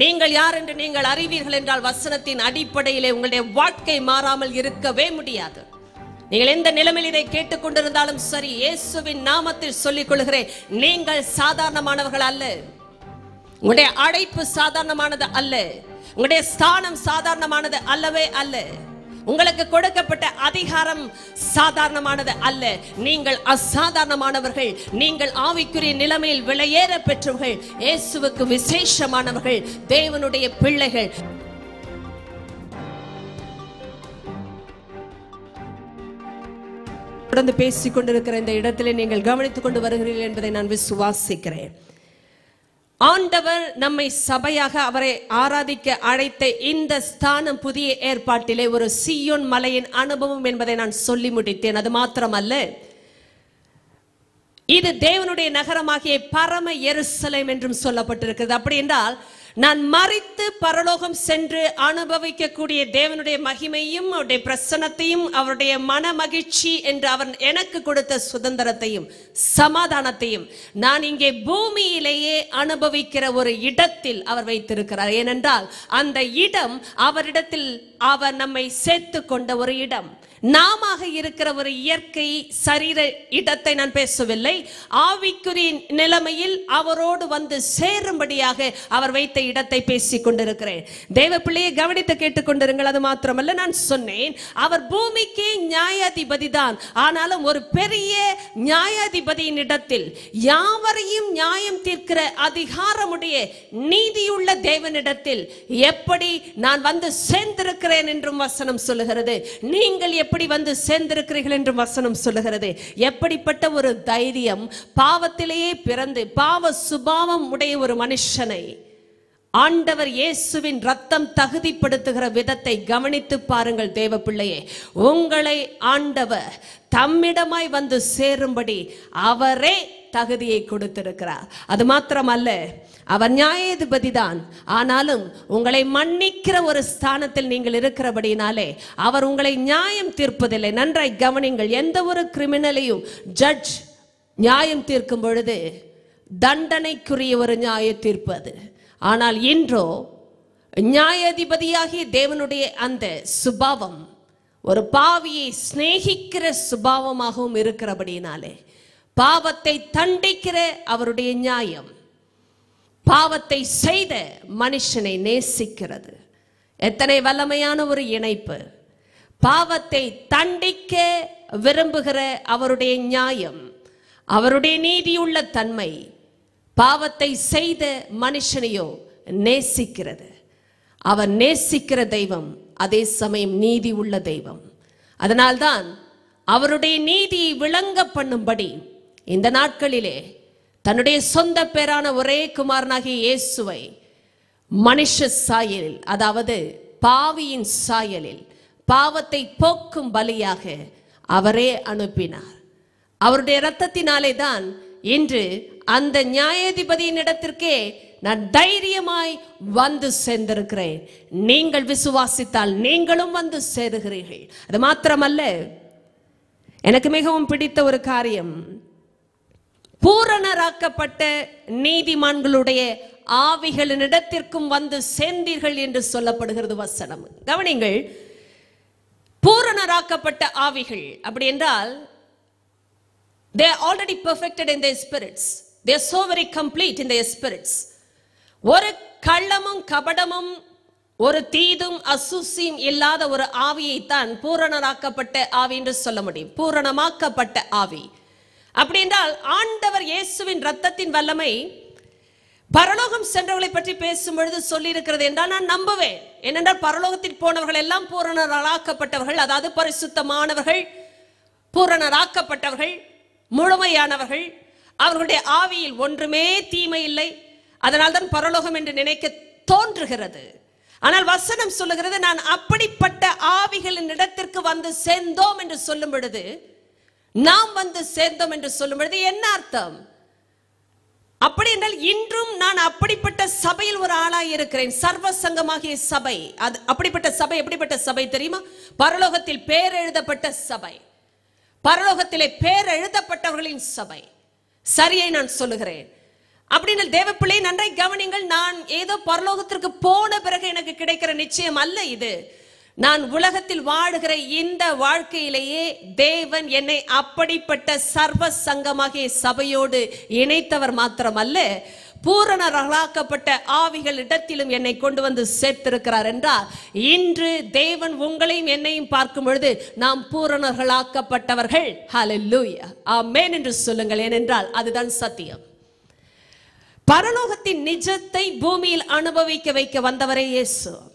நீங்கள் யார் என்று நீங்கள் அறிவீர்கள் என்றால் வசனத்தின் அடிப்படையிலே உங்களுடைய வாழ்க்கை மாறாமல் இருக்கவே முடியாது. நீங்கள் எந்த நிலைமையில் இதை கேட்டுக்கொண்டிருந்தாலும் சரி இயேசுவின் நாமத்தில் சொல்லிக் கொள்கிறேன் நீங்கள் சாதாரணமானவர்கள் அல்ல. உங்களுடைய அழைப்பு சாதாரணமானது அல்ல. உங்களுடைய ஸ்தானம் சாதாரணமானது அல்லவே அல்ல. உங்களுக்கு கொடுக்கப்பட்ட அதிகாரம் சாதாரணமானது அல்ல. நீங்கள் அசாதாரணமானவர்கள். நீங்கள் ஆவிக்குரிய நிலைமையில் விலையேற பெற்றவர்கள். இயேசுவுக்கு விசேஷமானவர்கள். தேவனுடைய பிள்ளைகள். தொடர்ந்து பேசிக் கொண்டிருக்கிற இந்த இடத்திலே நீங்கள் கவனித்துக் கொண்டு வருகிறீர்கள் என்பதை நான் விசுவாசிக்கிறேன். ஆண்டவர் நம்மை சபையாக அவரை ஆராதிக்க அழைத்த இந்த ஸ்தானம் புதிய ஏற்பாட்டிலே ஒரு சியோன் மலையின் அனுபவம் என்பதை நான் சொல்லி முடித்தேன். அது மாத்திரமல்ல. இது தேவனுடைய நகரமாகிய பரம எருசலேம் என்றும் சொல்லப்பட்டிருக்கிறது. அப்படி என்றால் நான் மறித்து பரலோகம் சென்று அனுபவிக்கக்கூடிய தேவனுடைய மகிமையும் அவருடைய பிரசன்னத்தையும் அவருடைய மன மகிழ்ச்சி என்று அவன் எனக்கு கொடுத்த சுதந்திரத்தையும் சமாதானத்தையும் நான் இங்கே பூமியிலேயே அனுபவிக்கிற ஒரு இடத்தில் அவர் வைத்திருக்கிறார். ஏனென்றால் அந்த இடம் அவரிடத்தில் அவர் நம்மை சேர்த்து கொண்ட ஒரு இடம். நாம இருக்கிற ஒரு இயற்கை சரீர இடத்தை நான் பேசவில்லை. ஆவிக்குரிய நிலைமையில் அவரோடு வந்து சேரும்படியாக அவர் வைத்த இடத்தை பேசிக் கொண்டிருக்கிறேன். தேவ பிள்ளையை கவனித்து கேட்டுக்கொண்டிருங்கள் அது மாத்திரமல்ல நான் சொன்னேன். அவர் பூமிக்கு நியாயாதிபதி தான். ஆனாலும் ஒரு பெரிய நியாயாதிபதியின் இடத்தில் யாவரையும் நியாயம் தீர்க்கிற அதிகாரமுடைய நீதியுள்ள தேவனிடத்தில் எப்படி நான் வந்து இருக்கிறேன் என்றும் வசனம் சொல்லுகிறது. நீங்கள் எப்படி வந்து சேர்ந்திருக்கிறீர்கள் என்றும் வசனம் சொல்லுகிறது. எப்படிப்பட்ட ஒரு தைரியம்? பாவத்திலேயே பிறந்து பாவ சுபாவம் உடைய ஒரு மனுஷனை ஆண்டவர் இயேசுவின் ரத்தம் தகுதிப்படுத்துகிற விதத்தை கவனித்து பாருங்கள் தேவ பிள்ளையே உங்களை ஆண்டவர் தம்மிடமாய் வந்து சேரும்படி அவரே தகுதியை கொடுத்திருக்கிறார். அது மாத்திரமல்ல அவர் நியாயாதிபதி தான் ஆனாலும் உங்களை மன்னிக்கிற ஒரு ஸ்தானத்தில் நீங்கள் இருக்கிறபடினாலே அவர் உங்களை நியாயம் தீர்ப்பதில்லை. நன்றாய் கவனிங்கள் எந்த ஒரு கிரிமினலையும் ஜட்ஜ் நியாயம் தீர்க்கும் பொழுது தண்டனைக்குரிய ஒரு நியாய தீர்ப்பு அது. ஆனால் இன்றோ நியாயாதிபதியாகிய தேவனுடைய அந்த சுபாவம் ஒரு பாவியை சிநேகிக்கிற சுபாவமாகவும் இருக்கிறபடினாலே பாவத்தை தண்டிக்கிற அவருடைய நியாயம். பாவத்தை செய்த மனுஷனை நேசிக்கிறது. எத்தனை வல்லமையான ஒரு இணைப்பு. பாவத்தை தண்டிக்க விரும்புகிற அவருடைய நியாயம் அவருடைய நீதியுள்ள தன்மை பாவத்தை செய்த மனுஷனையோ நேசிக்கிறது. அவர் நேசிக்கிற தெய்வம் அதே சமயம் நீதி உள்ள தெய்வம். அதனால்தான் அவருடைய நீதியை விளங்க பண்ணும்படி இந்த நாட்களிலே தன்னுடைய சொந்த பேரான ஒரே குமாரனாகிய இயேசுவை மனுஷ சாயலில் அதாவது பாவியின் சாயலில் பாவத்தை போக்கும் பலியாக அவரே அனுப்பினார். அவருடைய இரத்தத்தினாலே தான் இன்று அந்த நியாயாதிபதியின் இடத்திற்கே நான் தைரியமாய் வந்து சேர்ந்திருக்கிறேன். நீங்கள் விசுவாசித்தால் நீங்களும் வந்து சேருகிறீர்கள். அது மாத்திரமல்ல எனக்கு மிகவும் பிடித்த ஒரு காரியம். பூரணராக்கப்பட்ட நீதிமான்களுடைய ஆவிகளின் இடத்திற்கும் வந்து சேர்ந்தீர்கள் என்று சொல்லப்படுகிறது வசனம். கவனிங்கள் பூரணராக்கப்பட்ட ஆவிகள் அப்படி என்றால் they already perfected in in spirits they so very complete in the spirits ஒரு கள்ளமும் கபடமும் ஒரு தீதும் அசுசியும் இல்லாத ஒரு ஆவியைத்தான் பூரணராக்கப்பட்ட ஆவி என்று சொல்ல முடியும். பூரணமாக்கப்பட்ட ஆவி. அப்படி என்றால் ஆண்டவர் இயேசுவின் ரத்தத்தின் வல்லமை பரலோகம் சென்றவர்களை பற்றி பேசும் பொழுது சொல்லியிருக்கிறது என்றால் நான் நம்புவேன். ஏனென்றால் பரலோகத்தில் போனவர்கள் எல்லாம் பூரணராக்கப்பட்டவர்கள் அதாவது பரிசுத்தமானவர்கள் பூரணராக்கப்பட்டவர்கள் முழுமையானவர்கள். அவர்களுடைய ஆவியில் ஒன்றுமே தீமை இல்லை. அதனால்தான் பரலோகம் என்று நினைக்க தோன்றுகிறது. ஆனால் வசனம் சொல்லுகிறது நான் அப்படிப்பட்ட ஆவிகளின் இடத்திற்கு வந்து சேர்ந்தோம் என்று சொல்லும் பொழுது நாம் வந்து சேர்ந்தோம் என்று சொல்லும் பொழுது என்ன அர்த்தம்? அப்படி என்றால் இன்றும் நான் அப்படிப்பட்ட சபையில் ஒரு ஆளாய் இருக்கிறேன். சர்வ சங்கமாகிய சபை. அது அப்படிப்பட்ட சபை எப்படிப்பட்ட சபை தெரியுமா? பரலோகத்தில் பேர் எழுதப்பட்ட சபை. பரலோகத்திலே பேர் எழுதப்பட்டவர்களின் சபை. சரியை நான் சொல்லுகிறேன். அப்படின்னு தேவப்பிள்ளை நன்றாய் கவனிங்கள் நான் ஏதோ பரலோகத்திற்கு போன பிறகு எனக்கு கிடைக்கிற நிச்சயம் அல்ல இது. நான் உலகத்தில் வாழுகிற இந்த வாழ்க்கையிலேயே தேவன் என்னை அப்படிப்பட்ட சர்வ சங்கமாகிய சபையோடு இணைத்தவர் மாத்திரமல்ல பூரணர்களாக்கப்பட்ட ஆவிகள் இடத்திலும் என்னை கொண்டு வந்து சேர்த்திருக்கிறார் என்றால் இன்று தேவன் உங்களையும் என்னையும் பார்க்கும் பொழுது நாம் பூரணர்களாக்கப்பட்டவர்கள். ஹalleluya ஆமென் என்று சொல்லுங்கள். ஏனென்றால் அதுதான் சத்தியம். பரலோகத்தின் நிஜத்தை பூமியில் அனுபவிக்க வைக்க வந்தவரே இயேசு.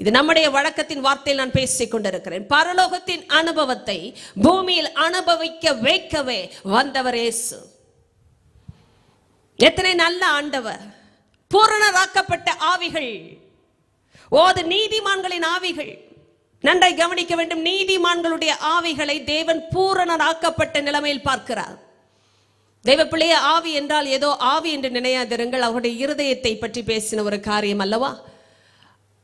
இது நம்முடைய வழக்கத்தின் வார்த்தையில் நான் பேசிக் கொண்டிருக்கிறேன். பரலோகத்தின் அனுபவத்தை பூமியில் அனுபவிக்க வைக்கவே வந்தவர் இயேசு. எத்தனை நல்ல ஆண்டவர். பூரணராக்கப்பட்ட ஆவிகள். ஓது நீதிமான்களின் ஆவிகள். நன்றை கவனிக்க வேண்டும். நீதிமான்களுடைய ஆவிகளை தேவன் பூரணராக்கப்பட்ட நிலைமையில் பார்க்கிறார். தெய்வ பிள்ளைய ஆவி என்றால் ஏதோ ஆவி என்று நினையாதிருங்கள். அவருடைய இருதயத்தை பற்றி பேசின ஒரு காரியம் அல்லவா?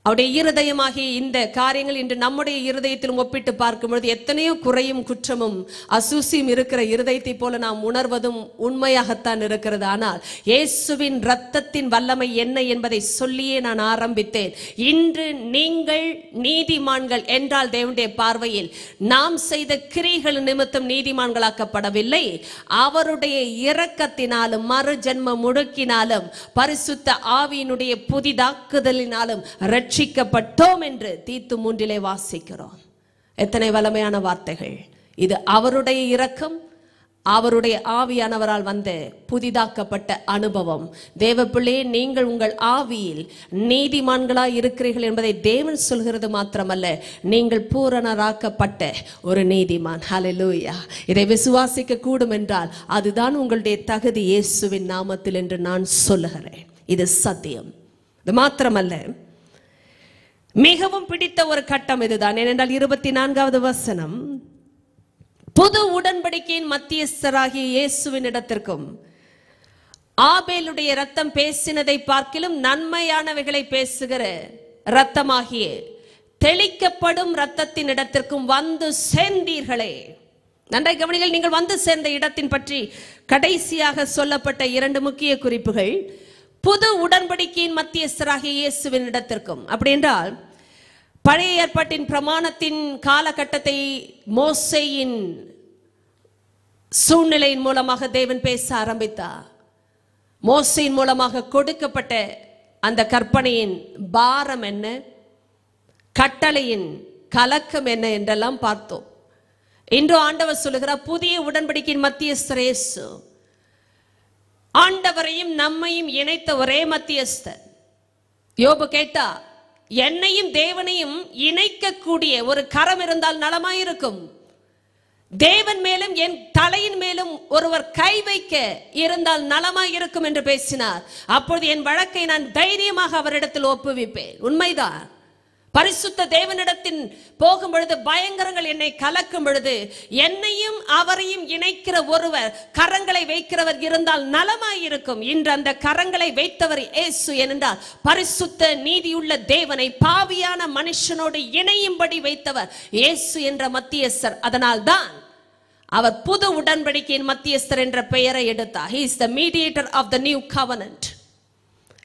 அவருடைய இருதயமாகிய இந்த காரியங்கள் இன்று நம்முடைய இருதயத்திலும் ஒப்பிட்டு பார்க்கும் பொழுது எத்தனையோ குறையும் குற்றமும் அசூசியும் இருக்கிற இருதயத்தை போல நாம் உணர்வதும் உண்மையாகத்தான் இருக்கிறது. ஆனால் இயேசுவின் இரத்தத்தின் வல்லமை என்ன என்பதை சொல்லியே நான் ஆரம்பித்தேன். இன்று நீங்கள் நீதிமான்கள் என்றால் தேவனுடைய பார்வையில் நாம் செய்த கிரிகள் நிமித்தம் நீதிமான்களாக்கப்படவில்லை. அவருடைய இரக்கத்தினாலும் மறு ஜென்ம முடுக்கினாலும் பரிசுத்த ஆவியினுடைய புதிதாக்குதலினாலும் ரட்சிக்கப்பட்டோம் என்று தீத்து மூன்றிலே வாசிக்கிறோம். எத்தனை வல்லமையான வார்த்தைகள். இது அவருடைய இரக்கம் அவருடைய ஆவியானவரால் வந்த புதிதாக்கப்பட்ட அனுபவம். தேவ நீங்கள் உங்கள் ஆவியில் நீதிமான்களாய் இருக்கிறீர்கள் என்பதை தேவன் சொல்கிறது மாத்திரமல்ல நீங்கள் பூரணராக்கப்பட்ட ஒரு நீதிமான். ஹalleluya இதை விசுவாசிக்க கூடும் என்றால் அதுதான் உங்களுடைய தகுதி இயேசுவின் நாமத்தில் என்று நான் சொல்லுகிறேன். இது சத்தியம். இது மாத்திரமல்ல மிகவும் பிடித்த ஒரு கட்டம் இதுதான். ஏனென்றால் இருபத்தி நான்காவது வசனம் புது உடன்படிக்கையின் மத்தியஸ்தராகிய இயேசுவின் இடத்திற்கும் ஆபேலுடைய ரத்தம் பேசினதை பார்க்கிலும் நன்மையானவைகளை பேசுகிற ரத்தமாகிய தெளிக்கப்படும் ரத்தத்தின் இடத்திற்கும் வந்து சேர்ந்தீர்களே. நன்றாய் கவனிகள் நீங்கள் வந்து சேர்ந்த இடத்தின் பற்றி கடைசியாக சொல்லப்பட்ட இரண்டு முக்கிய குறிப்புகள். புது உடன்படிக்கையின் மத்தியஸ்தராகிய இயேசுவின் இடத்திற்கும். அப்படி என்றால் பழைய ஏற்பாட்டின் பிரமாணத்தின் காலகட்டத்தை மோசையின் சூழ்நிலையின் மூலமாக தேவன் பேச ஆரம்பித்தார். மோசையின் மூலமாக கொடுக்கப்பட்ட அந்த கற்பனையின் பாரம் என்ன? கட்டளையின் கலக்கம் என்ன என்றெல்லாம் பார்த்தோம். இன்று ஆண்டவர் சொல்லுகிறார் புதிய உடன்படிக்கையின் மத்திய சிரேசு ஆண்டவரையும் நம்மையும் இணைத்த ஒரே மத்தியஸ்தர். யோபு கேட்டா என்னையும் தேவனையும் இணைக்கக்கூடிய ஒரு கரம் இருந்தால் நலமாயிருக்கும். தேவன் மேலும் என் தலையின் மேலும் ஒருவர் கை வைக்க இருந்தால் நலமாய் இருக்கும் என்று பேசினார். அப்பொழுது என் வழக்கை நான் தைரியமாக அவரிடத்தில் ஒப்புவிப்பேன். உண்மைதான். பரிசுத்த தேவனிடத்தின் போகும் பொழுது பயங்கரங்கள் என்னை கலக்கும் பொழுது என்னையும் அவரையும் இணைக்கிற ஒருவர் கரங்களை வைக்கிறவர் இருந்தால் நலமாயிருக்கும். இன்று அந்த கரங்களை வைத்தவர் ஏசு என்றால் பரிசுத்த நீதியுள்ள தேவனை பாவியான மனுஷனோடு இணையும்படி வைத்தவர் இயேசு என்ற மத்தியஸ்தர். அதனால் தான் அவர் புது உடன்படிக்கையின் மத்தியஸ்தர் என்ற பெயரை எடுத்தார். He is the mediator of the new covenant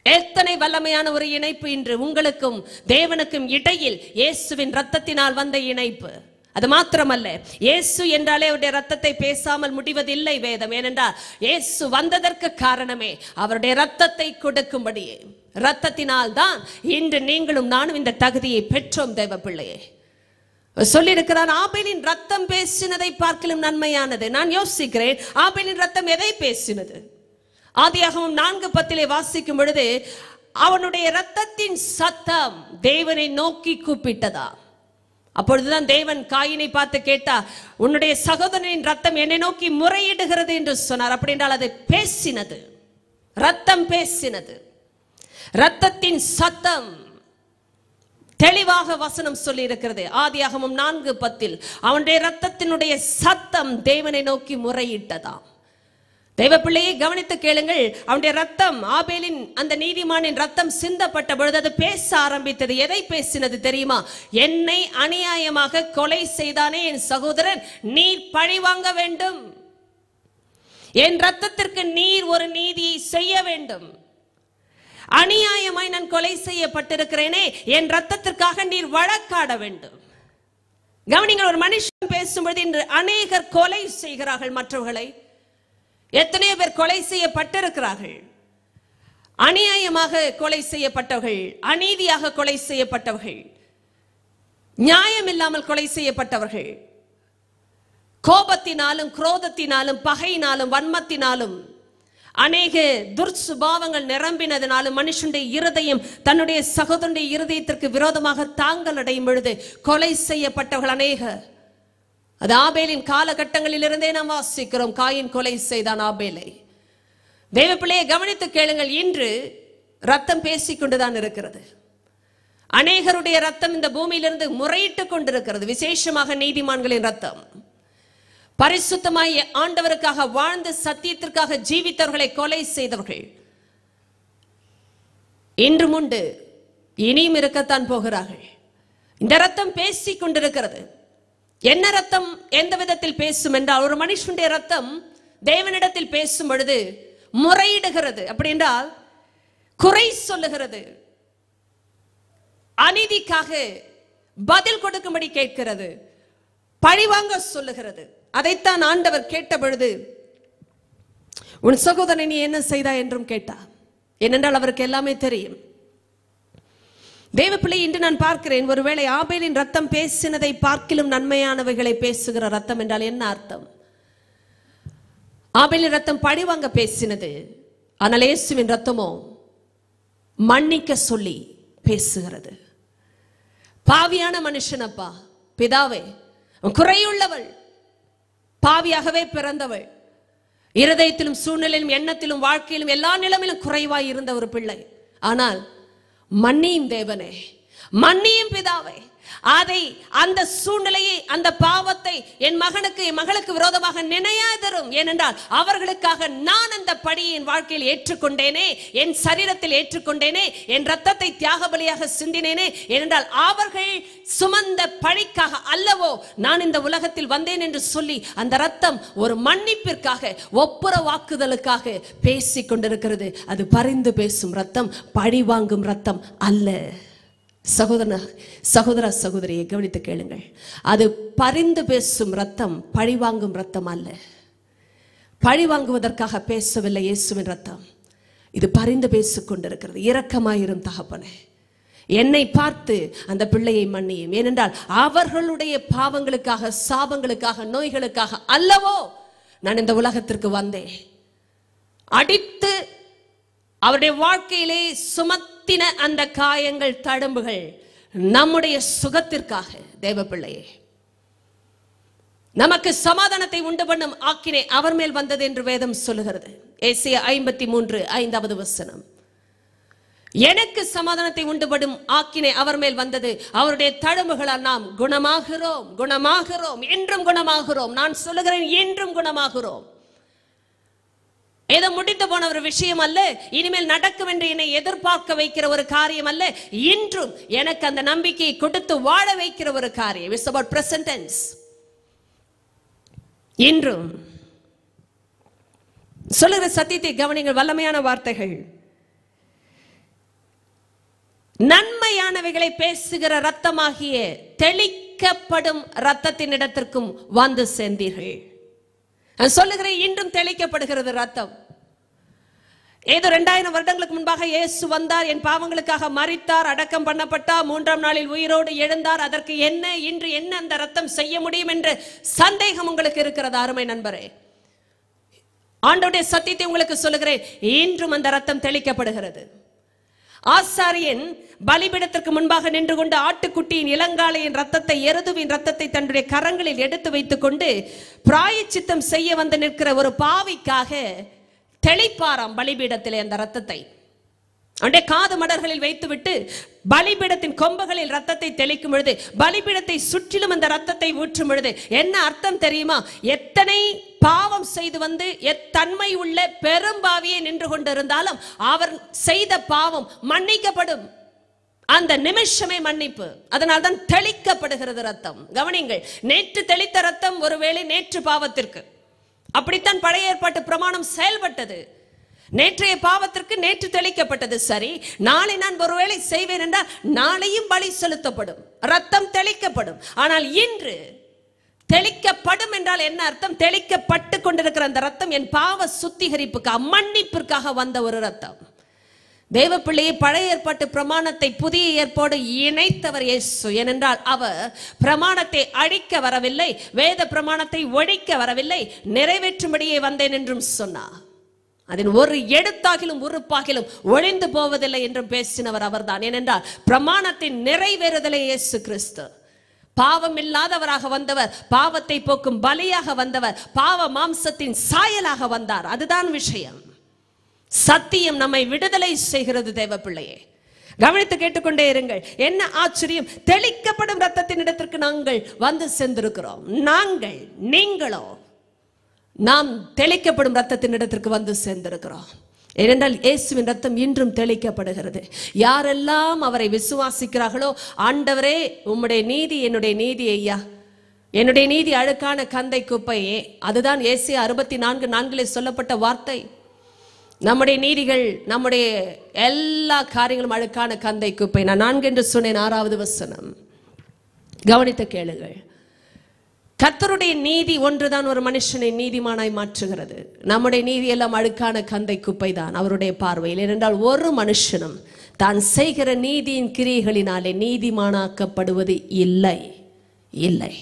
எத்தனை வல்லமையான ஒரு இணைப்பு இன்று உங்களுக்கும் தேவனுக்கும் இடையில் இயேசுவின் ரத்தத்தினால் வந்த இணைப்பு. அது மாத்திரமல்ல இயேசு என்றாலே அவருடைய ரத்தத்தை பேசாமல் முடிவதில்லை வேதம். ஏனென்றால் இயேசு வந்ததற்கு காரணமே அவருடைய ரத்தத்தை கொடுக்கும்படியே ரத்தத்தினால் தான் இன்று நீங்களும் நானும் இந்த தகுதியை பெற்றோம் தேவ பிள்ளையே சொல்லியிருக்கிறான் ஆபேலின் ரத்தம் பேசினதை பார்க்கலும் நன்மையானது. நான் யோசிக்கிறேன் ஆபேலின் ரத்தம் எதை பேசினது? ஆதியாகமம் நான்கு பத்திலே வாசிக்கும் பொழுது அவனுடைய ரத்தத்தின் சத்தம் தேவனை நோக்கி கூப்பிட்டதா? அப்பொழுதுதான் தேவன் காயினை பார்த்து கேட்டா உன்னுடைய சகோதரனின் ரத்தம் என்னை நோக்கி முறையிடுகிறது என்று சொன்னார். அப்படி என்றால் அது பேசினது. ரத்தம் பேசினது. ரத்தத்தின் சத்தம் தெளிவாக வசனம் சொல்லி இருக்கிறது ஆதியாகமம் நான்கு பத்தில் அவனுடைய ரத்தத்தினுடைய சத்தம் தேவனை நோக்கி முறையிட்டதாம் தெய்வ பிள்ளையை கவனித்து கேளுங்கள். அவனுடைய ரத்தம் ஆபேலின் அந்த நீதிமானின் ரத்தம் சிந்தப்பட்ட பொழுது அது பேச ஆரம்பித்தது. எதை பேசினது தெரியுமா? என்னை அநியாயமாக கொலை செய்தானே என் சகோதரன். நீர் பழி வாங்க வேண்டும். என் ரத்தத்திற்கு நீர் ஒரு நீதியை செய்ய வேண்டும். அநியாயமாய் நான் கொலை செய்யப்பட்டிருக்கிறேனே. என் ரத்தத்திற்காக நீர் வழக்காட வேண்டும். கவனிங்கள் ஒரு மனுஷன் பேசும்பொழுது இன்று அநேகர் கொலை செய்கிறார்கள் மற்றவர்களை. எத்தனையோ பேர் கொலை செய்யப்பட்டிருக்கிறார்கள். அநியாயமாக கொலை செய்யப்பட்டவர்கள் அநீதியாக கொலை செய்யப்பட்டவர்கள் நியாயம் இல்லாமல் கொலை செய்யப்பட்டவர்கள். கோபத்தினாலும் குரோதத்தினாலும் பகையினாலும் வன்மத்தினாலும் அநேக துர்சுபாவங்கள் நிரம்பினதினாலும் மனுஷனுடைய இருதயம் தன்னுடைய சகோதரனுடைய இருதயத்திற்கு விரோதமாக தாங்கள் அடையும் பொழுது கொலை செய்யப்பட்டவர்கள் அநேகர் அது ஆபேலின் காலகட்டங்களிலிருந்தே நாம் வாசிக்கிறோம். காயின் கொலை செய்தான் ஆபேலை. தேவ பிள்ளையை கவனித்து கேளுங்கள். இன்று ரத்தம் பேசிக்கொண்டுதான் இருக்கிறது. அநேகருடைய ரத்தம் இந்த பூமியிலிருந்து முறையிட்டுக் கொண்டிருக்கிறது. விசேஷமாக நீதிமான்களின் ரத்தம். பரிசுத்தமாய் ஆண்டவருக்காக வாழ்ந்து சத்தியத்திற்காக ஜீவித்தவர்களை கொலை செய்தவர்கள். இன்றும் உண்டு. இனியும் இருக்கத்தான் போகிறார்கள். இந்த ரத்தம் பேசிக் கொண்டிருக்கிறது. என்ன ரத்தம் எந்த விதத்தில் பேசும் என்றால் ஒரு மனுஷனுடைய ரத்தம் தேவனிடத்தில் பேசும் பொழுது முறையிடுகிறது. அப்படி என்றால் குறை சொல்லுகிறது. அநீதிக்காக பதில் கொடுக்கும்படி கேட்கிறது. பழிவாங்க சொல்லுகிறது. அதைத்தான் ஆண்டவர் கேட்ட பொழுது உன் சகோதரன் நீ என்ன செய்தா என்றும் கேட்டா ஏனென்றால் அவருக்கு எல்லாமே தெரியும். தேவப்பிள்ளை இன்று நான் பார்க்கிறேன். ஒருவேளை ஆபேலின் ரத்தம் பேசினதை பார்க்கிலும் நன்மையானவைகளை பேசுகிற ரத்தம் என்றால் என்ன அர்த்தம்? ஆபேலின் ரத்தம் பழிவாங்க பேசினது. ஆனால் இயேசுவின் ரத்தமோ மன்னிக்க சொல்லி பேசுகிறது. பாவியான மனுஷனப்பா பிதாவே குறையுள்ளவள் பாவியாகவே பிறந்தவள். இருதயத்திலும் சூழ்நிலையிலும் எண்ணத்திலும் வாழ்க்கையிலும் எல்லா நிலைமையிலும் குறைவாய் இருந்த ஒரு பிள்ளை. ஆனால் மன்னியும் தேவனே மன்னியும் பிதாவே. அதை அந்த சூழ்நிலையை அந்த பாவத்தை என் மகனுக்கு என் மகளுக்கு விரோதமாக நினையாதரும். ஏனென்றால் அவர்களுக்காக நான் அந்த படியை என் வாழ்க்கையில் ஏற்றுக்கொண்டேனே என் சரீரத்தில் ஏற்றுக்கொண்டேனே என் ரத்தத்தை தியாக பலியாக சிந்தினேனே. ஏனென்றால் அவர்கள் சுமந்த பழிக்காக அல்லவோ நான் இந்த உலகத்தில் வந்தேன் என்று சொல்லி அந்த ரத்தம் ஒரு மன்னிப்பிற்காக ஒப்புரவாக்குதலுக்காக பேசிக் கொண்டிருக்கிறது அது பரிந்து பேசும் ரத்தம் பழி வாங்கும் ரத்தம் அல்ல. சகோதர சகோதர சகோதரியை கவனித்து கேளுங்கள். அது பரிந்து பேசும் ரத்தம் பழிவாங்கும் ரத்தம் அல்ல. பழி வாங்குவதற்காக பேசவில்லை இயேசுவின் ரத்தம் இது பரிந்து பேசிக் கொண்டிருக்கிறது. இரக்கமாயிரும் தகப்பனே. என்னை பார்த்து அந்த பிள்ளையை மன்னியும். ஏனென்றால் அவர்களுடைய பாவங்களுக்காக சாபங்களுக்காக நோய்களுக்காக அல்லவோ நான் இந்த உலகத்திற்கு வந்தேன். அடித்து அவருடைய வாழ்க்கையிலே சுமத்தின அந்த காயங்கள் தடம்புகள் நம்முடைய சுகத்திற்காக தேவ பிள்ளையே நமக்கு சமாதானத்தை உண்டு பண்ணும் ஆக்கினை அவர் மேல் வந்தது என்று வேதம் சொல்லுகிறது. ஏசிய ஐம்பத்தி மூன்று ஐந்தாவது வசனம். எனக்கு சமாதானத்தை உண்டுபடும் ஆக்கினை அவர் மேல் வந்தது. அவருடைய தழும்புகளால் நாம் குணமாகிறோம் குணமாகிறோம் என்றும் குணமாகிறோம். நான் சொல்லுகிறேன் என்றும் குணமாகிறோம். ஏதோ முடிந்து போன ஒரு விஷயம் அல்ல. இனிமேல் நடக்கும் என்று என்னை எதிர்பார்க்க வைக்கிற ஒரு காரியம் அல்ல. இன்றும் எனக்கு அந்த நம்பிக்கையை கொடுத்து வாழ வைக்கிற ஒரு காரியம். இட்ஸ் அபவுட் பிரசன்டென்ஸ் இன்றும் சொல்லுகிற சத்தியத்தை கவனிங்கள். வல்லமையான வார்த்தைகள். நன்மையானவைகளை பேசுகிற ரத்தமாகிய தெளிக்கப்படும் ரத்தத்தின் இடத்திற்கும் வந்து சேர்ந்தீர்கள். நான் சொல்லுகிறேன் இன்றும் தெளிக்கப்படுகிறது ரத்தம். ஏதோ ரெண்டாயிரம் வருடங்களுக்கு முன்பாக இயேசு வந்தார் என் பாவங்களுக்காக மறித்தார் அடக்கம் பண்ணப்பட்டார் மூன்றாம் நாளில் உயிரோடு எழுந்தார் அதற்கு என்ன இன்று என்ன அந்த ரத்தம் செய்ய முடியும் என்று சந்தேகம் உங்களுக்கு இருக்கிறது அருமை நண்பரே. ஆண்டோடைய சத்தியத்தை உங்களுக்கு சொல்லுகிறேன் இன்றும் அந்த ரத்தம் தெளிக்கப்படுகிறது. ஆசாரியன் பலிபீடத்திற்கு முன்பாக நின்று கொண்டு ஆட்டுக்குட்டியின் இளங்காலையின் ரத்தத்தை எருதுவின் ரத்தத்தை தன்னுடைய கரங்களில் எடுத்து வைத்துக் கொண்டு பிராயச்சித்தம் செய்ய வந்து நிற்கிற ஒரு பாவிக்காக தெளிப்பாராம் பலிபீடத்திலே அந்த ரத்தத்தை. அண்டே காது மடர்களில் வைத்துவிட்டு பலிபீடத்தின் கொம்புகளில் ரத்தத்தை தெளிக்கும் பொழுது பலிபீடத்தை சுற்றிலும் அந்த ரத்தத்தை ஊற்றும் பொழுது என்ன அர்த்தம் தெரியுமா? எத்தனை பாவம் செய்து வந்து எத்தன்மை உள்ள பெரும்பாவியை நின்று கொண்டிருந்தாலும் அவர் செய்த பாவம் மன்னிக்கப்படும். அந்த நிமிஷமே மன்னிப்பு. அதனால் தான் தெளிக்கப்படுகிறது ரத்தம் கவனிங்கள் நேற்று தெளித்த ரத்தம் ஒருவேளை நேற்று பாவத்திற்கு. அப்படித்தான் பழைய ஏற்பாட்டு பிரமாணம் செயல்பட்டது. நேற்றைய பாவத்திற்கு நேற்று தெளிக்கப்பட்டது. சரி நாளை நான் ஒருவேளை செய்வேன் என்றால் நாளையும் பலி செலுத்தப்படும். ரத்தம் தெளிக்கப்படும். ஆனால் இன்று தெளிக்கப்படும் என்றால் என்ன அர்த்தம்? தெளிக்கப்பட்டு கொண்டிருக்கிற அந்த ரத்தம் என் பாவ சுத்திகரிப்புக்காக மன்னிப்பிற்காக வந்த ஒரு ரத்தம். தேவ பிள்ளையை பழைய ஏற்பாட்டு பிரமாணத்தை புதிய ஏற்பாடு இணைத்தவர் இயேசு. ஏனென்றால் அவர் பிரமாணத்தை அழிக்க வரவில்லை வேத பிரமாணத்தை ஒழிக்க வரவில்லை நிறைவேற்றும்படியே வந்தேன் என்றும் சொன்னார். அதன் ஒரு எடுத்தாகிலும் உறுப்பாகிலும் ஒழிந்து போவதில்லை என்றும் பேசினவர் அவர்தான். ஏனென்றால் பிரமாணத்தின் நிறைவேறுதலை இயேசு கிறிஸ்து. பாவம் இல்லாதவராக வந்தவர் பாவத்தை போக்கும் பலியாக வந்தவர் பாவ மாம்சத்தின் சாயலாக வந்தார். அதுதான் விஷயம். சத்தியம் நம்மை விடுதலை செய்கிறது தேவ பிள்ளையே கவனித்து கேட்டுக்கொண்டே இருங்கள். என்ன ஆச்சரியம்? தெளிக்கப்படும் ரத்தத்தின் இடத்திற்கு நாங்கள் வந்து சென்றிருக்கிறோம். நாங்கள் நீங்களோ நாம் தெளிக்கப்படும் ரத்தத்தின் இடத்திற்கு வந்து சேர்ந்திருக்கிறோம் ஏனென்றால் இயேசுவின் ரத்தம் இன்றும் தெளிக்கப்படுகிறது. யாரெல்லாம் அவரை விசுவாசிக்கிறார்களோ ஆண்டவரே உம்முடைய நீதி என்னுடைய நீதி ஐயா. என்னுடைய நீதி அழுக்கான கந்தை குப்பையே. அதுதான் ஏசிய அறுபத்தி நான்கு நான்கிலே சொல்லப்பட்ட வார்த்தை. நம்முடைய நீதிகள் நம்முடைய எல்லா காரியங்களும் அழுக்கான கந்தை குப்பை. நான் நான்கு என்று சொன்னேன் ஆறாவது வசனம். கவனித்து கேளுங்கள். கர்த்தருடைய நீதி ஒன்றுதான் ஒரு மனுஷனை நீதிமானாய் மாற்றுகிறது. நம்முடைய நீதி எல்லாம் அழுக்கான கந்தை குப்பை தான் அவருடைய பார்வையில். ஏனென்றால் ஒரு மனுஷனும் தான் செய்கிற நீதியின் கிரியைகளினாலே நீதிமானாக்கப்படுவது இல்லை. இல்லை.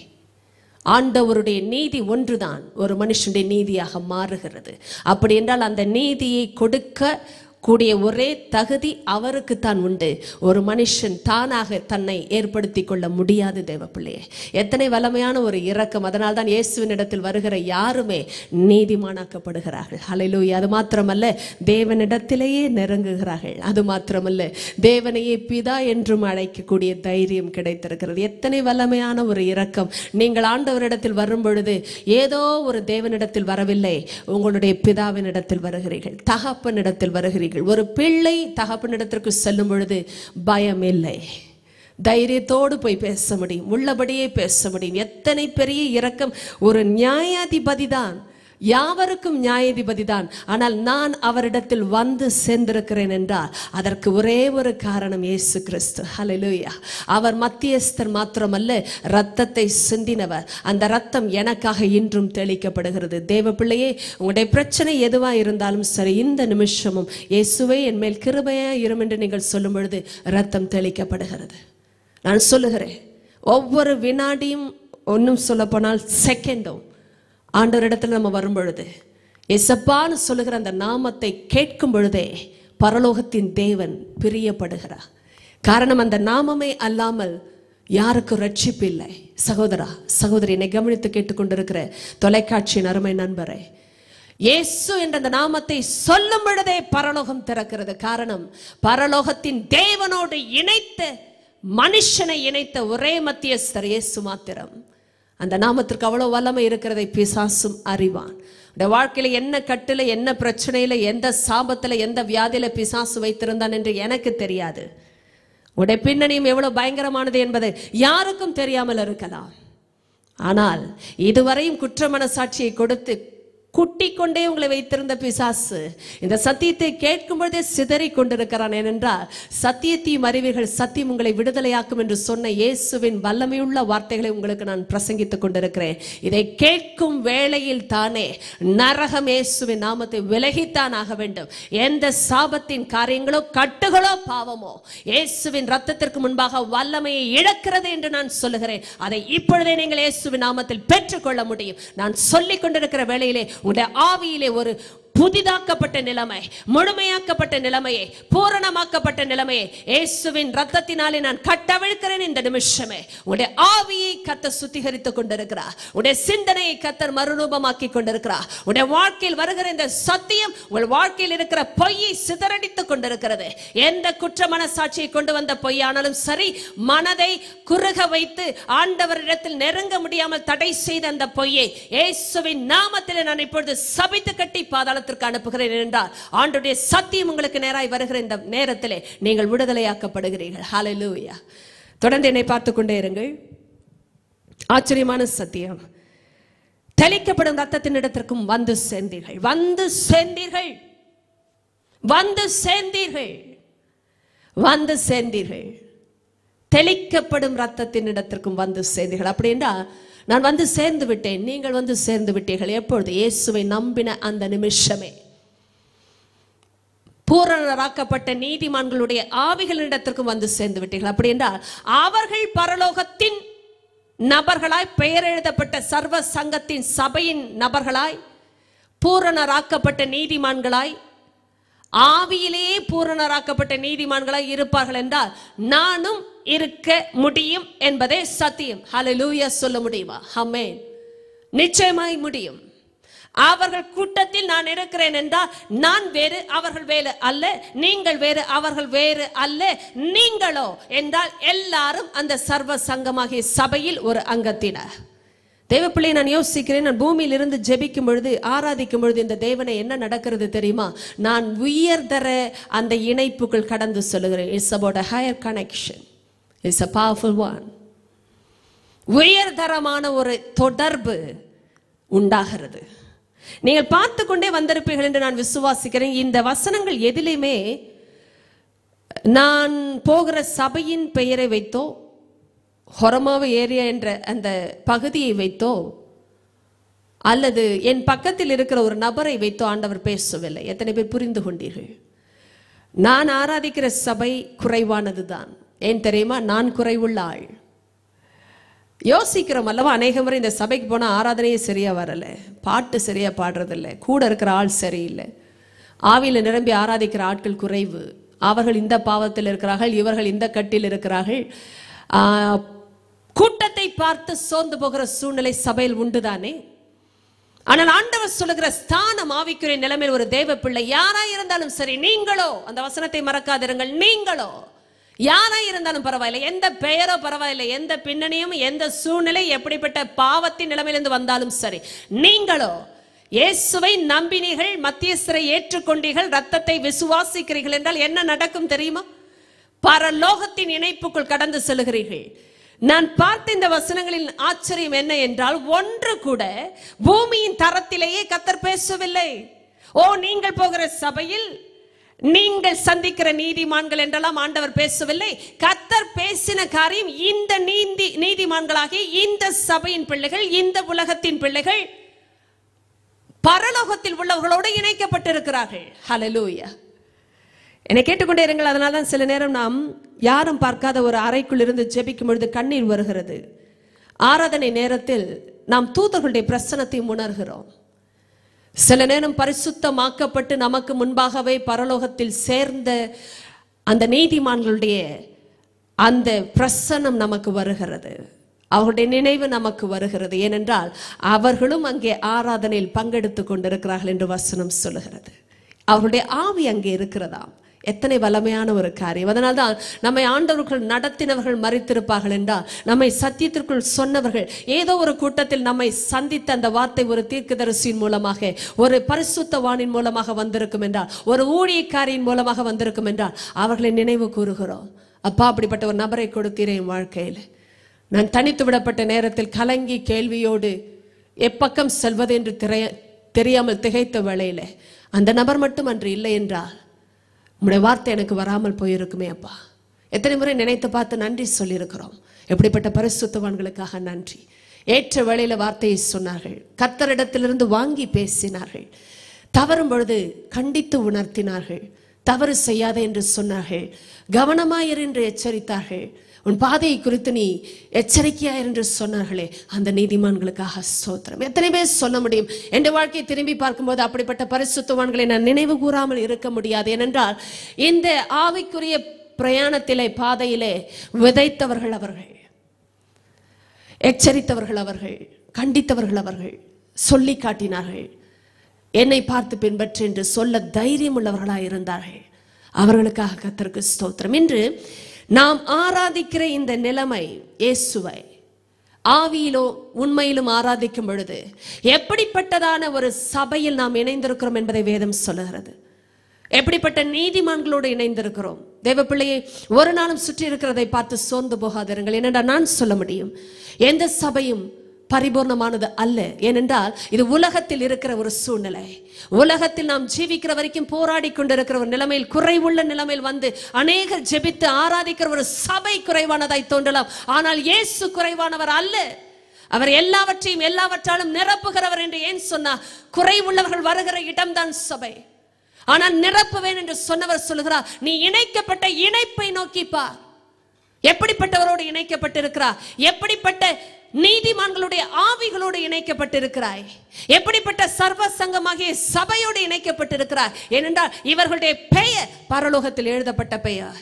ஆண்டவருடைய நீதி ஒன்றுதான் ஒரு மனுஷனுடைய நீதியாக மாறுகிறது. அப்படி என்றால் அந்த நீதியை கொடுக்க கூடிய ஒரே தகுதி அவருக்கு தான் உண்டு. ஒரு மனுஷன் தானாக தன்னை ஏற்படுத்தி கொள்ள முடியாது தேவ பிள்ளையே எத்தனை வல்லமையான ஒரு இரக்கம். அதனால் தான் இயேசுவின் இடத்தில் வருகிற யாருமே நீதிமானாக்கப்படுகிறார்கள். அலையிலூய் அது மாத்திரமல்ல தேவனிடத்திலேயே நெருங்குகிறார்கள். அது மாத்திரமல்ல தேவனையே பிதா என்றும் அழைக்கக்கூடிய தைரியம் கிடைத்திருக்கிறது. எத்தனை வல்லமையான ஒரு இரக்கம். நீங்கள் ஆண்டவரிடத்தில் வரும் பொழுது ஏதோ ஒரு தேவனிடத்தில் வரவில்லை. உங்களுடைய பிதாவின் இடத்தில் வருகிறீர்கள். தகப்பனிடத்தில் வருகிறீர்கள். ஒரு பிள்ளை தகப்பனிடத்திற்கு செல்லும் பொழுது பயம் இல்லை தைரியத்தோடு போய் பேச முடியும். உள்ளபடியே பேச முடியும். எத்தனை பெரிய இரக்கம். ஒரு நியாயாதிபதி தான் யாவருக்கும் நியாயாதிபதி தான். ஆனால் நான் அவரிடத்தில் வந்து சேர்ந்திருக்கிறேன் என்றால் அதற்கு ஒரே ஒரு காரணம் இயேசு கிறிஸ்து. ஹலலூயா அவர் மத்தியஸ்தர் மாத்திரமல்ல ரத்தத்தை சிந்தினவர். அந்த ரத்தம் எனக்காக இன்றும் தெளிக்கப்படுகிறது. தேவ பிள்ளையே உங்களுடைய பிரச்சனை எதுவா இருந்தாலும் சரி இந்த நிமிஷமும் இயேசுவை என் மேல் கிருபையா இரும் என்று நீங்கள் சொல்லும் பொழுது ரத்தம் தெளிக்கப்படுகிறது. நான் சொல்லுகிறேன் ஒவ்வொரு வினாடியும் ஒன்றும் சொல்லப்போனால் செகண்டும் ஆண்டவரிடத்தில் நம்ம வரும் பொழுது எசப்பான்னு சொல்லுகிற அந்த நாமத்தை கேட்கும் பொழுதே பரலோகத்தின் தேவன் பிரியப்படுகிறார். காரணம் அந்த நாமமே அல்லாமல் யாருக்கும் ரட்சிப்பு இல்லை. சகோதரா சகோதரி என்னை கவனித்து கேட்டுக்கொண்டிருக்கிற தொலைக்காட்சியின் அருமை நண்பரே இயேசு என்ற அந்த நாமத்தை சொல்லும் பொழுதே பரலோகம் திறக்கிறது. காரணம் பரலோகத்தின் தேவனோடு இணைத்த மனுஷனை இணைத்த ஒரே மத்தியஸ்தர் இயேசு மாத்திரம். அந்த நாமத்திற்கு அவ்வளோ வல்லமை இருக்கிறதை பிசாசும் அறிவான். உடைய வாழ்க்கையில் என்ன கட்டில் என்ன பிரச்சனையில் எந்த சாபத்தில் எந்த வியாதியில் பிசாசு வைத்திருந்தான் என்று எனக்கு தெரியாது. உடைய பின்னணியும் எவ்வளோ பயங்கரமானது என்பது யாருக்கும் தெரியாமல் இருக்கலாம். ஆனால் இதுவரையும் குற்ற மனசாட்சியை கொடுத்து குட்டி கொண்டே உங்களை வைத்திருந்த பிசாசு. இந்த சத்தியத்தை கேட்கும் பொழுதே சிதறி கொண்டிருக்கிறான். ஏனென்றால் சத்தியத்தையும் அறிவீர்கள் சத்தியம் உங்களை விடுதலையாக்கும் என்று சொன்ன இயேசுவின் வல்லமையுள்ள வார்த்தைகளை உங்களுக்கு நான் பிரசங்கித்துக் கொண்டிருக்கிறேன். இதை கேட்கும் வேளையில் தானே நரகம் இயேசுவின் நாமத்தை விலகித்தான் ஆக வேண்டும். எந்த சாபத்தின் காரியங்களோ கட்டுகளோ பாவமோ இயேசுவின் ரத்தத்திற்கு முன்பாக வல்லமையை இழக்கிறது என்று நான் சொல்லுகிறேன். அதை இப்பொழுதே நீங்கள் இயேசுவின் நாமத்தில் பெற்றுக்கொள்ள முடியும். நான் சொல்லிக் கொண்டிருக்கிற வேளையிலே உங்களுடைய ஆவியிலே ஒரு புதிதாக்கப்பட்ட நிலைமை முழுமையாக்கப்பட்ட நிலைமையை பூரணமாக்கப்பட்ட நிலைமையை. இயேசுவின் ரத்தத்தினாலே நான் கட்டவிழ்க்கிறேன் இந்த நிமிஷமே. உடைய ஆவியை கத்த சுத்திகரித்துக் கொண்டிருக்கிறார். உடைய சிந்தனையை கத்தர் மறுரூபமாக்கி கொண்டிருக்கிறார். உடைய வாழ்க்கையில் வருகிற இந்த சத்தியம் உங்கள் வாழ்க்கையில் இருக்கிற பொய்யை சிதறடித்துக் கொண்டிருக்கிறது. எந்த குற்ற மனசாட்சியை கொண்டு வந்த பொய்யானாலும் சரி மனதை குறுக வைத்து ஆண்டவரிடத்தில் நெருங்க முடியாமல் தடை செய்த அந்த பொய்யை இயேசுவின் நாமத்தில் நான் இப்பொழுது சபித்து கட்டி உலகத்திற்கு அனுப்புகிறேன் என்றால் ஆண்டுடைய சத்தியம் உங்களுக்கு நேராய் வருகிற இந்த நேரத்திலே நீங்கள் விடுதலையாக்கப்படுகிறீர்கள். ஹalleluya தொடர்ந்து என்னை பார்த்து கொண்டே இருங்கள். ஆச்சரியமான சத்தியம். தெளிக்கப்படும் ரத்தத்தின் இடத்திற்கும் வந்து சேர்ந்தீர்கள். வந்து சேர்ந்தீர்கள். வந்து சேர்ந்தீர்கள். வந்து சேர்ந்தீர்கள். தெளிக்கப்படும் ரத்தத்தின் இடத்திற்கும் வந்து சேர்ந்தீர்கள். அப்படின்னா நான் வந்து சேர்ந்து விட்டேன். நீங்கள் வந்து சேர்ந்து விட்டீர்கள். எப்பொழுது? இயேசுவை நம்பின அந்த நிமிஷமே. பூரணராக்கப்பட்ட நீதிமான்களுடைய ஆவிகளிடத்திற்கும் வந்து சேர்ந்து விட்டீர்கள். அப்படி என்றால் அவர்கள் பரலோகத்தின் நபர்களாய் பெயர் எழுதப்பட்ட சர்வ சங்கத்தின் சபையின் நபர்களாய் பூரணராக்கப்பட்ட நீதிமான்களாய் ஆவியிலேயே பூரணராக்கப்பட்ட நீதிமான்களாய் இருப்பார்கள் என்றால் நானும் இருக்க முடியும் என்பதே சத்தியம். ஹalleluya சொல்ல முடியுமா? ஹமே நிச்சயமாய் முடியும். அவர்கள் கூட்டத்தில் நான் இருக்கிறேன் என்றால் நான் வேறு அவர்கள் வேறு அல்ல நீங்கள் வேறு அவர்கள் வேறு அல்ல நீங்களோ என்றால் எல்லாரும் அந்த சர்வ சங்கமாகிய சபையில் ஒரு அங்கத்தினர். தேவப்பிள்ளை நான் யோசிக்கிறேன் நான் பூமியிலிருந்து ஜெபிக்கும் பொழுது ஆராதிக்கும் பொழுது இந்த தேவனை என்ன நடக்கிறது தெரியுமா? நான் உயர்தர அந்த இணைப்புகள் கடந்து சொல்லுகிறேன். It's about a higher connection it's a powerful one உயர்தரமான ஒரு தொடர்பு உண்டாகிறது. நீங்கள் பார்த்து கொண்டே வந்திருப்பீர்கள் என்று நான் விசுவாசிக்கிறேன். இந்த வசனங்கள் எதிலுமே நான் போகிற சபையின் பெயரை வைத்தோ ஹொரமாவ ஏரியா என்ற அந்த பகுதியை வைத்தோ அல்லது என் பக்கத்தில் இருக்கிற ஒரு நபரை வைத்தோ ஆண்டவர் பேசவில்லை. எத்தனை பேர் புரிந்து கொண்டீர்கள்? நான் ஆராதிக்கிற சபை குறைவானது தான் ஏன் தெரியுமா? நான் குறைவுள்ள ஆள் யோசிக்கிறோம் அல்லவா? அநேக முறை இந்த சபைக்கு போனால் ஆராதனையே சரியாக வரலை. பாட்டு சரியாக பாடுறதில்ல. கூட இருக்கிற ஆள் சரியில்லை. ஆவியில் நிரம்பி ஆராதிக்கிற ஆட்கள் குறைவு. அவர்கள் இந்த பாவத்தில் இருக்கிறார்கள் இவர்கள் இந்த கட்டில் இருக்கிறார்கள். கூட்டத்தை பார்த்து சோர்ந்து போகிற சூழ்நிலை சபையில் உண்டுதானே? ஆனால் ஆண்டவர் சொல்லுகிற ஸ்தானம் ஆவிக்குரிய நிலைமையில் ஒரு தேவ பிள்ளை யாரா இருந்தாலும் சரி நீங்களோ அந்த வசனத்தை மறக்காதிருங்கள் நீங்களோ யாரா இருந்தாலும் பரவாயில்லை. எந்த பெயரோ பரவாயில்லை. எந்த பின்னணியும் எந்த சூழ்நிலை எப்படிப்பட்ட பாவத்தின் நிலைமையிலிருந்து வந்தாலும் சரி நீங்களோ இயேசுவை நம்பினீர்கள் மத்தியஸ்தரை ஏற்றுக்கொண்டீர்கள் ரத்தத்தை விசுவாசிக்கிறீர்கள் என்றால் என்ன நடக்கும் தெரியுமா? பரலோகத்தின் இணைப்புக்குள் கடந்து செல்கிறீர்கள். நான் பார்த்த இந்த வசனங்களின் ஆச்சரியம் என்ன என்றால் ஒன்று கூட பூமியின் தரத்திலேயே கத்தர் பேசவில்லை. ஓ நீங்கள் போகிற சபையில் நீங்கள் சந்திக்கிற நீதிமான்கள் என்றெல்லாம் ஆண்டவர் பேசவில்லை. கத்தர் பேசின காரியம் இந்த நீதி நீதிமான்களாகி இந்த சபையின் பிள்ளைகள் இந்த உலகத்தின் பிள்ளைகள் பரலோகத்தில் உள்ளவர்களோடு இணைக்கப்பட்டிருக்கிறார்கள். ஹலலூயா என்னை கேட்டுக்கொண்டே இருங்கள் அதனால தான் சில நேரம் நாம் யாரும் பார்க்காத ஒரு அறைக்குள் இருந்து ஜெபிக்கும் பொழுது கண்ணீர் வருகிறது. ஆராதனை நேரத்தில் நாம் தூதர்களுடைய பிரசனத்தை உணர்கிறோம். சில நேரம் பரிசுத்தமாக்கப்பட்டு நமக்கு முன்பாகவே பரலோகத்தில் சேர்ந்த அந்த நீதிமான்களுடைய அந்த பிரசனம் நமக்கு வருகிறது. அவர்களுடைய நினைவு நமக்கு வருகிறது. ஏனென்றால் அவர்களும் அங்கே ஆராதனையில் பங்கெடுத்துக் கொண்டிருக்கிறார்கள் என்று வசனம் சொல்லுகிறது. அவர்களுடைய ஆவி அங்கே இருக்கிறதாம். எத்தனை வல்லமையான ஒரு காரியம் அதனால்தான் நம்மை ஆண்டவர்கள் நடத்தினவர்கள் மறித்திருப்பார்கள் என்றால் நம்மை சத்தியத்திற்குள் சொன்னவர்கள் ஏதோ ஒரு கூட்டத்தில் நம்மை சந்தித்த அந்த வார்த்தை ஒரு தீர்க்கதரிசியின் மூலமாக ஒரு பரிசுத்தவானின் மூலமாக வந்திருக்கும் என்றால் ஒரு ஊழியக்காரியின் மூலமாக வந்திருக்கும் என்றால் அவர்களை நினைவு கூறுகிறோம். அப்பா அப்படிப்பட்ட ஒரு நபரை கொடுத்தீரேன் என் வாழ்க்கையில். நான் தனித்து விடப்பட்ட நேரத்தில் கலங்கி கேள்வியோடு எப்பக்கம் செல்வது என்று தெரிய தெரியாமல் திகைத்த வேளையில் அந்த நபர் மட்டும் அன்று இல்லை என்றால் உம்முடைய வார்த்தை எனக்கு வராமல் போயிருக்குமே அப்பா. எத்தனை முறை நினைத்து பார்த்து நன்றி சொல்லியிருக்கிறோம். எப்படிப்பட்ட பரிசுத்தவான்களுக்காக நன்றி. ஏற்ற வேளையில் வார்த்தையை சொன்னார்கள். கர்த்தரிடத்திலிருந்து வாங்கி பேசினார்கள். தவறும் பொழுது கண்டித்து உணர்த்தினார்கள். தவறு செய்யாதே என்று சொன்னார்கள். கவனமாயிரு என்று எச்சரித்தார்கள். உன் பாதையை குறித்து நீ எச்சரிக்கையா என்று சொன்னார்களே அந்த நீதிமான்களுக்காக ஸ்தோத்திரம். எத்தனை பேர் சொல்ல முடியும்? என் வாழ்க்கையை திரும்பி பார்க்கும்போது அப்படிப்பட்ட பரிசுத்தவான்களை நான் நினைவு கூறாமல் இருக்க முடியாது. ஏனென்றால் இந்த ஆவிக்குரிய பிரயாணத்திலே பாதையிலே விதைத்தவர்கள் அவர்கள் எச்சரித்தவர்கள் அவர்கள் கண்டித்தவர்கள் அவர்கள் சொல்லி காட்டினார்கள். என்னை பார்த்து பின்பற்று என்று சொல்ல தைரியம் உள்ளவர்களாக இருந்தார்கள் அவர்களுக்காக கத்திற்கு ஸ்தோத்திரம். இன்று நாம் ஆராதிக்கிற இந்த நிலைமை இயேசுவை. ஆவியிலோ உண்மையிலும் ஆராதிக்கும் பொழுது எப்படிப்பட்டதான ஒரு சபையில் நாம் இணைந்திருக்கிறோம் என்பதை வேதம் சொல்லுகிறது. எப்படிப்பட்ட நீதிமான்களோடு இணைந்திருக்கிறோம். தேவ பிள்ளையை ஒரு நாளும் சுற்றி இருக்கிறதை பார்த்து சோர்ந்து போகாதிருங்கள். என்னடா நான் சொல்ல முடியும்? எந்த சபையும் பரிபூர்ணமானது அல்ல. ஏனென்றால் இது உலகத்தில் இருக்கிற ஒரு சூழ்நிலை. உலகத்தில் நாம் ஜீவிக்கிற வரைக்கும் போராடி கொண்டிருக்கிற ஒரு நிலைமையில் குறைவுள்ள நிலைமையில் வந்து அநேகர் ஜெபித்து ஆராதிக்கிற ஒரு சபை குறைவானதாய் தோன்றலாம். ஆனால் இயேசு குறைவானவர் அல்ல. அவர் எல்லாவற்றையும் எல்லாவற்றாலும் நிரப்புகிறவர் என்று ஏன் சொன்னார் குறைவுள்ளவர்கள் வருகிற இடம்தான் சபை. ஆனால் நிரப்புவேன் என்று சொன்னவர் சொல்லுகிறார் நீ இணைக்கப்பட்ட இணைப்பை நோக்கிப்பா எப்படிப்பட்டவரோடு இணைக்கப்பட்டிருக்கிறார்? எப்படிப்பட்ட நீதிமான்களுடைய ஆவிகளோடு இணைக்கப்பட்டிருக்கிறாய். எப்படிப்பட்ட சர்வ சங்கமாகிய சபையோடு இணைக்கப்பட்டிருக்கிறாய். ஏனென்றால் இவர்களுடைய பெயர் பரலோகத்தில் எழுதப்பட்ட பெயர்.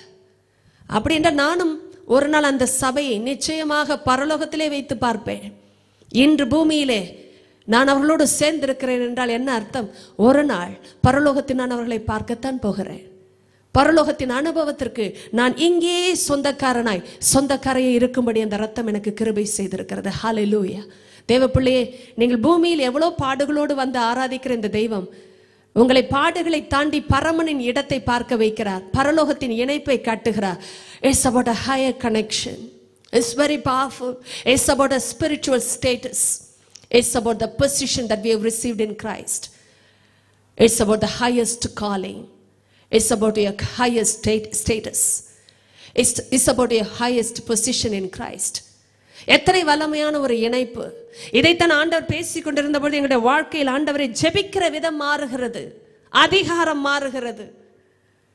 அப்படி என்றால் நானும் ஒரு நாள் அந்த சபையை நிச்சயமாக பரலோகத்திலே வைத்து பார்ப்பேன். இன்று பூமியிலே நான் அவர்களோடு சேர்ந்திருக்கிறேன் என்றால் என்ன அர்த்தம்? ஒரு நாள் பரலோகத்தில் நான் அவர்களை பார்க்கத்தான் போகிறேன். பரலோகத்தின் அனுபவத்திற்கு நான் இங்கே சொந்தக்காரனாய் சொந்தக்காரையை இருக்கும்படி அந்த ரத்தம் எனக்கு கிருபை செய்திருக்கிறது. ஹalleluya தேவ பிள்ளையே நீங்கள் பூமியில் எவ்வளோ பாடுகளோடு வந்து ஆராதிக்கிற இந்த தெய்வம் உங்களை பாடுகளை தாண்டி பரமனின் இடத்தை பார்க்க வைக்கிறார் பரலோகத்தின் இணைப்பை காட்டுகிறார். It's about a higher connection it's very powerful it's about a spiritual status it's about the position that we have received in Christ it's about the highest calling it's about your highest state, status. It's, it's about your highest position in Christ. எத்தனை வல்லமையான ஒரு இணைப்பு. இதைத்தான் ஆண்டவர் பேசிக் கொண்டிருந்த பொழுது எங்களுடைய வாழ்க்கையில் ஆண்டவரை ஜெபிக்கிற விதம் மாறுகிறது. அதிகாரம் மாறுகிறது.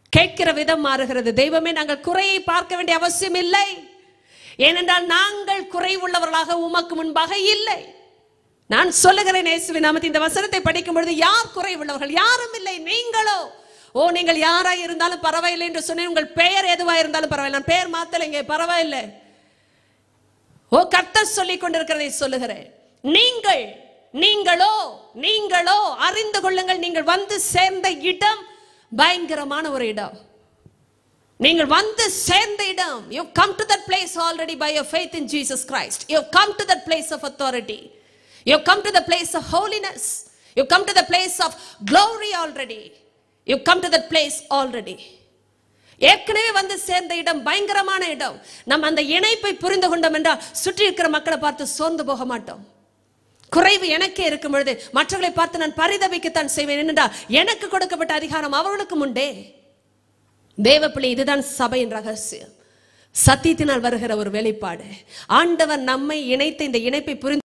கேட்கிற விதம் மாறுகிறது. தெய்வமே நாங்கள் குறையை பார்க்க வேண்டிய அவசியம் இல்லை. ஏனென்றால் நாங்கள் குறைவுள்ளவர்களாக உமக்கு முன்பாக இல்லை. நான் சொல்லுகிறேன் இயேசுவின் நாமத்தில் இந்த வசனத்தை படிக்கும் பொழுது யார் குறைவுள்ளவர்கள் யாரும் இல்லை. நீங்களோ ஓ நீங்கள் யாரா இருந்தாலும் பரவாயில்லை என்று சொன்னேன். உங்கள் பெயர் எதுவா இருந்தாலும் பரவாயில்லை. நான் பெயர் மாத்தலைங்க பரவாயில்லை. ஓ கர்த்தர் சொல்லிக் கொண்டிருக்கிறதை சொல்லுகிறேன். நீங்கள் நீங்களோ நீங்களோ அறிந்து கொள்ளுங்கள். நீங்கள் வந்து சேர்ந்த இடம் பயங்கரமான ஒரு இடம். நீங்கள் வந்து சேர்ந்த இடம். You come to that place already by your faith in Jesus Christ you come to that place of authority you come to the place of holiness you come to the place of glory already you come to that place already ஏற்கனவே வந்து சேர்ந்த இடம் பயங்கரமான இடம். நம்ம அந்த இணைப்பை புரிந்து கொண்டோம் என்றால் சுற்றி இருக்கிற மக்களை பார்த்து சோர்ந்து போக மாட்டோம். குறைவு எனக்கே இருக்கும் பொழுது மற்றவர்களை பார்த்து நான் பரிதவிக்கத்தான் செய்வேன் என்னென்றால் எனக்கு கொடுக்கப்பட்ட அதிகாரம் அவர்களுக்கும் உண்டே. தேவப்பிள்ளை இதுதான் சபையின் ரகசியம். சத்தியத்தினால் வருகிற ஒரு வெளிப்பாடு. ஆண்டவர் நம்மை இணைத்த இந்த இணைப்பை புரிந்து